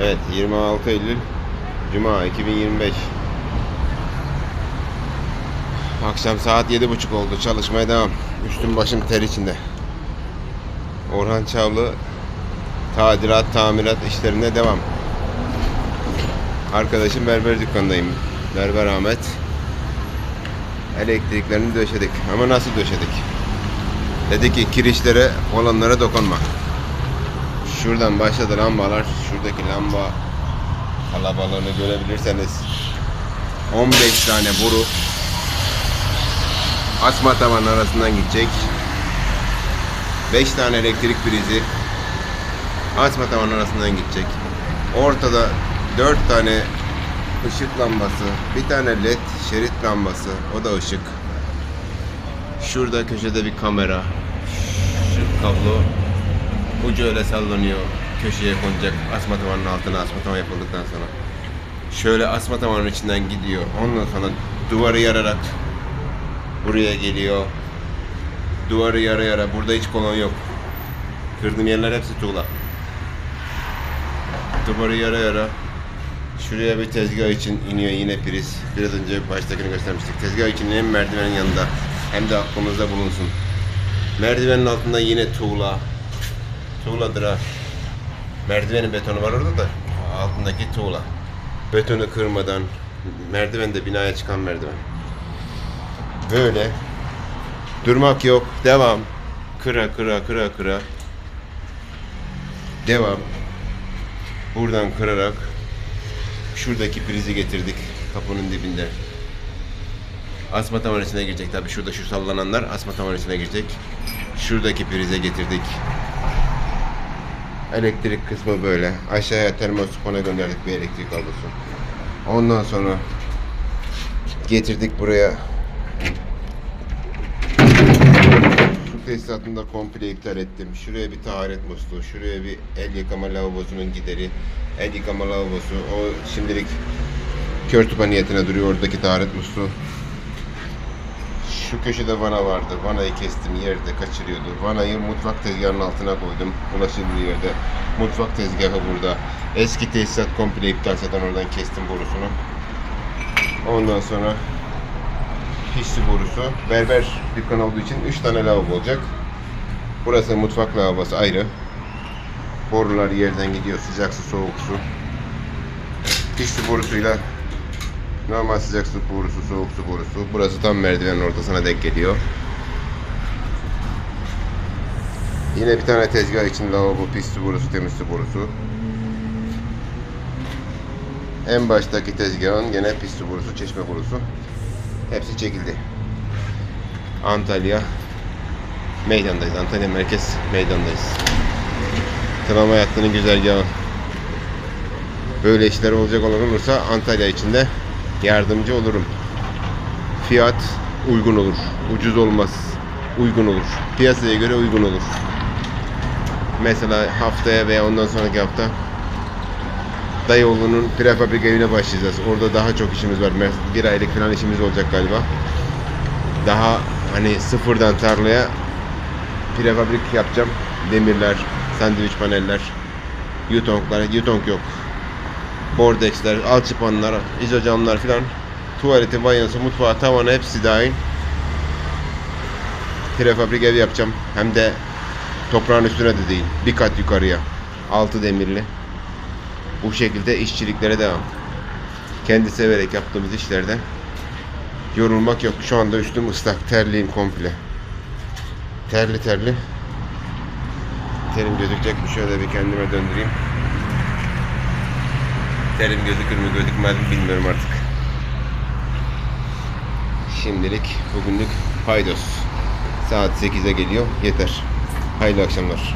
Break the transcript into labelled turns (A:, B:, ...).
A: Evet 26 Eylül Cuma 2025 Akşam saat 7.30 oldu. Çalışmaya devam. Üstüm başım ter içinde. Orhan Çavlı Tadilat tamirat işlerine devam. Arkadaşım berber dükkanındayım Berber Ahmet. Elektriklerini döşedik. Ama nasıl döşedik? Dedi ki kirişlere olanlara dokunma Şuradan başladı lambalar. Şuradaki lamba kalabalığını görebilirseniz 15 tane boru asma tavan arasından gidecek. 5 tane elektrik prizi asma tavan arasından gidecek. Ortada 4 tane ışık lambası, bir tane led şerit lambası, o da ışık. Şurada köşede bir kamera. Şu kablo Ucu öyle sallanıyor. Köşeye konacak. Asma tavanın altına asma tavan yapıldıktan sonra. Şöyle asma tavanın içinden gidiyor. Ondan sonra duvarı yararak buraya geliyor. Duvarı yara yara. Burada hiç kolon yok. Kırdığım yerler hepsi tuğla. Duvarı yara yara. Şuraya bir tezgah için iniyor yine priz. Biraz önce baştakini göstermiştik. Tezgah için hem merdivenin yanında hem de aklımızda bulunsun. Merdivenin altında yine tuğla. Tuğladır ha. Merdivenin betonu var orada da altındaki tuğla. Betonu kırmadan merdiven de binaya çıkan merdiven. Böyle. Durmak yok. Devam. Kıra kıra kıra kıra. Devam. Buradan kırarak şuradaki prizi getirdik kapının dibinde. Asma tavan girecek tabii şurada şu sallananlar asma tavan girecek. Şuradaki prize getirdik. Elektrik kısmı böyle. Aşağıya termosifona gönderdik bir elektrik kablosu. Ondan sonra getirdik buraya. Su tesisatını da komple iptal ettim. Şuraya bir taharet musluğu, şuraya bir el yıkama lavabosunun gideri, el yıkama lavabosu. O şimdilik kör tuba niyetine duruyor oradaki taharet musluğu. Şu köşede vana vardı. Vanayı kestim yerde kaçırıyordu. Vanayı mutfak tezgahının altına koydum. Ulaşıldığı yerde. Mutfak tezgahı burada. Eski tesisat komple iptal zaten oradan kestim borusunu. Ondan sonra pişti borusu. Berber dükkan olduğu için 3 tane lavabo olacak. Burası mutfak lavabosu ayrı. Borular yerden gidiyor. Sıcak su, soğuk su. Pişti borusuyla Normal sıcak su borusu, soğuk su borusu. Burası tam merdivenin ortasına denk geliyor. Yine bir tane tezgah için lavabo, pis su borusu, temiz su borusu. En baştaki tezgahın gene pis su borusu, çeşme borusu. Hepsi çekildi. Antalya meydandayız. Antalya merkez meydandayız. Tramvay hattının güzergahı. Böyle işler olacak olan olursa Antalya içinde yardımcı olurum. Fiyat uygun olur. Ucuz olmaz. Uygun olur. Piyasaya göre uygun olur. Mesela haftaya veya ondan sonraki hafta Dayıoğlu'nun prefabrik evine başlayacağız. Orada daha çok işimiz var. Bir aylık falan işimiz olacak galiba. Daha hani sıfırdan tarlaya prefabrik yapacağım. Demirler, sandviç paneller, yutonglar, yutong yok bordexler, alçıpanlar, izocamlar filan tuvaleti, banyosu, mutfağı, tavanı hepsi dahil prefabrik ev yapacağım. Hem de toprağın üstüne de değil. Bir kat yukarıya. Altı demirli. Bu şekilde işçiliklere devam. Kendi severek yaptığımız işlerde yorulmak yok. Şu anda üstüm ıslak. Terliyim komple. Terli terli. Terim gözükecek? Şöyle bir kendime döndüreyim. Terim gözükür mü gözükmez mi bilmiyorum artık. Şimdilik bugünlük paydos. Saat 8'e geliyor. Yeter. Hayırlı akşamlar.